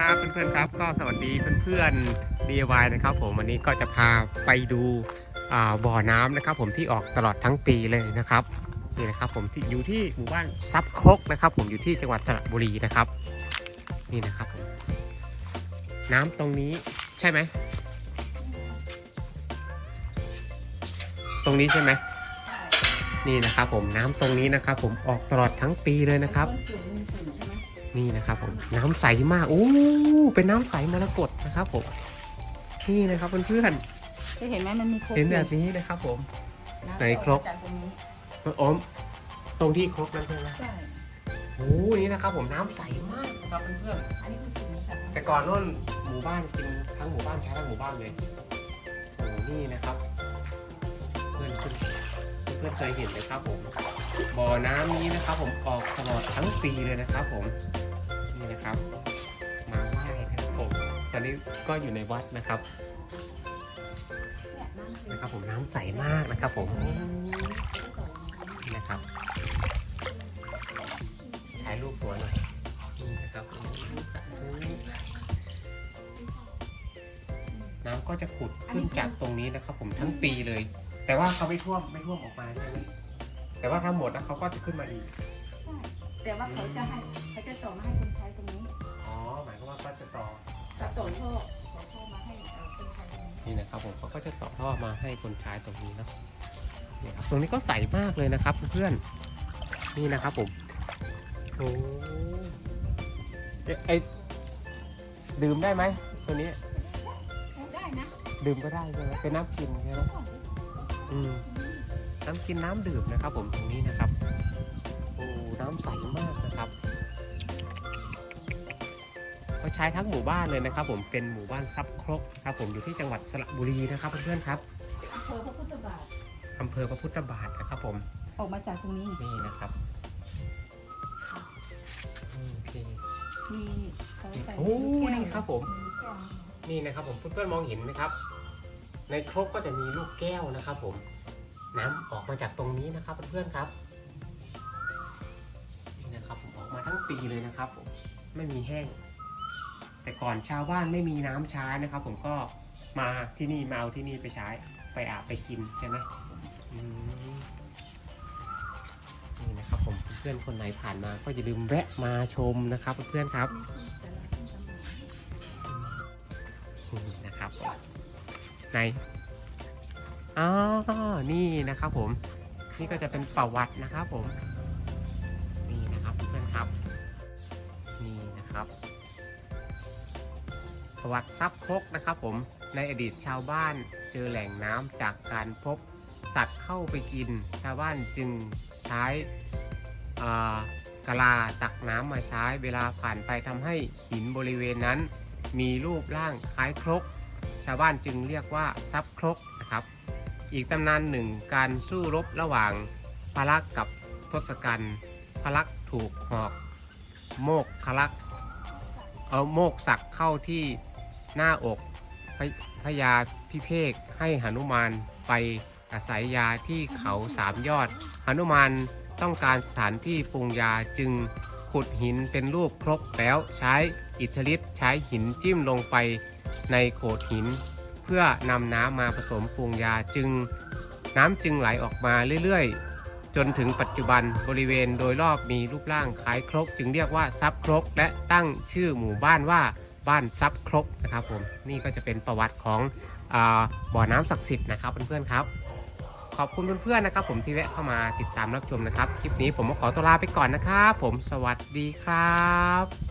ครับเพื่อนๆครับ ก็สวัสดีเพื่อนๆ DIY นะครับ ผมวันนี้ก็จะพาไปดูบ่อน้ำนะครับ ผมที่ออกตลอดทั้งปีเลยนะครับนี่นะครับ ผมที่อยู่ที่หมู่บ้านซับคกนะครับ ผมอยู่ที่จังหวัดสระบุรีนะครับ นี่นะครับผมน้ำตรงนี้ใช่ไหมตรงนี้ใช่ไหมนี่นะครับ ผมน้ำตรงนี้นะครับ ผมออกตลอดทั้งปีเลยนะครับ นี่นะครับผมน้ำใสมากโอ้เป็นน้ำใสมรกตนะครับผมนี่นะครับเพื่อนจะเห็นไหมมันมีครบๆเห็นแบบนี้นะครับผมำไหนครบ จากตรงนี้อมตรงที่ครบนั่นใช่ไหมใช่ โอ้นี่นะครับผมน้ำใสมากนะครับเพื่อนอันนี้คือสีค่ะๆแต่ก่อนนู่นหมู่บ้านกินทั้งหมู่บ้านใช้ทั้งหมู่บ้านเลยโอ้นี่นะครับ เพื่อนเพื่อน เพื่อนเคยเห็นไหมครับผมบ่อน้ำนี้นะครับ ผมออกตลอดทั้งปีเลยนะครับ ผมนี่นะครับ มาไหว้นะครับผมตอนนี้ก็อยู่ในวัดนะครับนะครับ ผมน้ำใสมากนะครับ ผมนี่นะครับใช้รูปสวหน่อยนี่นะครับน้ำก็จะผุดขึ้นจากตรงนี้นะครับ ผมทั้งปีเลย แต่ว่าเขาไม่ท่วมไม่ท่วมออกมาใช่ไหมแต่ว่าทั้งหมดนะเขาก็จะขึ้นมาอีกใช่แต่ว่าเขาจะให้เขาจะต่อมาให้คนใช้ตรงนี้อ๋อหมายความว่าก็จะต่อจะต่อท่อต่อท่อมาให้เอ่อคนใช้ตรงนี้นี่นะครับผมเขาก็จะต่อท่อมาให้คนใช้ตรงนี้เนาะนี่ครับตรงนี้ก็ใสมากเลยนะครับเพื่อนๆนี่นะครับผมโอ้เอ๊ะไอดื่มได้ไหมตัวนี้ ได้นะ ดื่มก็ได้ใช่ไหมเป็นน้ำกินใช่ไหมอืม น้ำกินน้ำดื่มนะครับ ผมตรงนี้นะครับโอ้น้ำใสมากนะครับเขาใช้ทั้งหมู่บ้านเลยนะครับ ผมเป็นหมู่บ้านซับครกครับ ผมอยู่ที่จังหวัดสระบุรีนะครับเพื่อนๆครับอำเภอพระพุทธบาทอำเภอพระพุทธบาทนะครับ ผมออกมาจากตรงนี้นี่นะครับโอเคมีเขาใส่โอ้ลูกแก้วนี่ครับผมมีแก้วนี่นะครับผมเพื่อนๆมองเห็นไหมครับ ในครกก็จะมีลูกแก้วนะครับผมน้ำออกมาจากตรงนี้นะครับเพื่อนๆครับนี่นะครับผมออกมาทั้งปีเลยนะครับผมไม่มีแห้ง แต่ก่อนชาวบ้านไม่มีน้ำใช้นะครับ ผมก็มาที่นี่มาเอาที่นี่ไปใช้ไปอาบไปกินใช่ไหมนี่นะครับผมเพื่อนคนไหนผ่านมาก็อย่าลืมแวะมาชมนะครับเพื่อนๆครับนี่นะครับ ผมในอ๋อนี่นะครับผม นี่ก็จะเป็นประวัตินะครับผม นี่นะครับเพื่อนครับ นี่นะครับ ประวัติซับครกนะครับผม ในอดีตชาวบ้านเจอแหล่งน้ำจากการพบสัตว์เข้าไปกิน ชาวบ้านจึงใช้กะลาตักน้ำมาใช้เวลาผ่านไปทำให้หินบริเวณนั้น มีรูปร่างคล้ายครกาวบ้านจึงเรียกว่าซับครกนะครับ อีกตำนานหนึ่งการสู้รบระหว่างพระลักษณ์กับทศกัณฐ์พระลักษณ์ถูกหอก โมกขลักษณ์เอาโมกสักเข้าที่หน้าอกพพระยาพิเภกให้หนุมานไปอาศัยยาที่เขาสามยอดหนุมานต้องการสถานที่ปรุงยาจึงขุดหินเป็นรูปครกแล้วใช้อิทธิฤทธิ์ใช้หินจิ้มลงไป ในโขดหิน เพื่อนำน้ำมาผสมปรุงยาจึง น้ำจึงไหลออกมาเรื่อยๆ จนถึงปัจจุบันบริเวณโดยรอบมีรูปร่างคล้ายครก จึงเรียกว่าซับครก และตั้งชื่อหมู่บ้านว่าบ้านซับครกนะครับผมนี่ก็จะเป็นประวัติของอบ่อน้ำศักดิ์สิทธิ์นะครับเพื่อนๆครับขอบคุณเพื่อนๆนะครับ ผมที่แวะเข้ามาติดตามรับชมนะครับ คลิปนี้ผมก็ขอตัวลาไปก่อนนะครับ ผมสวัสดีครับ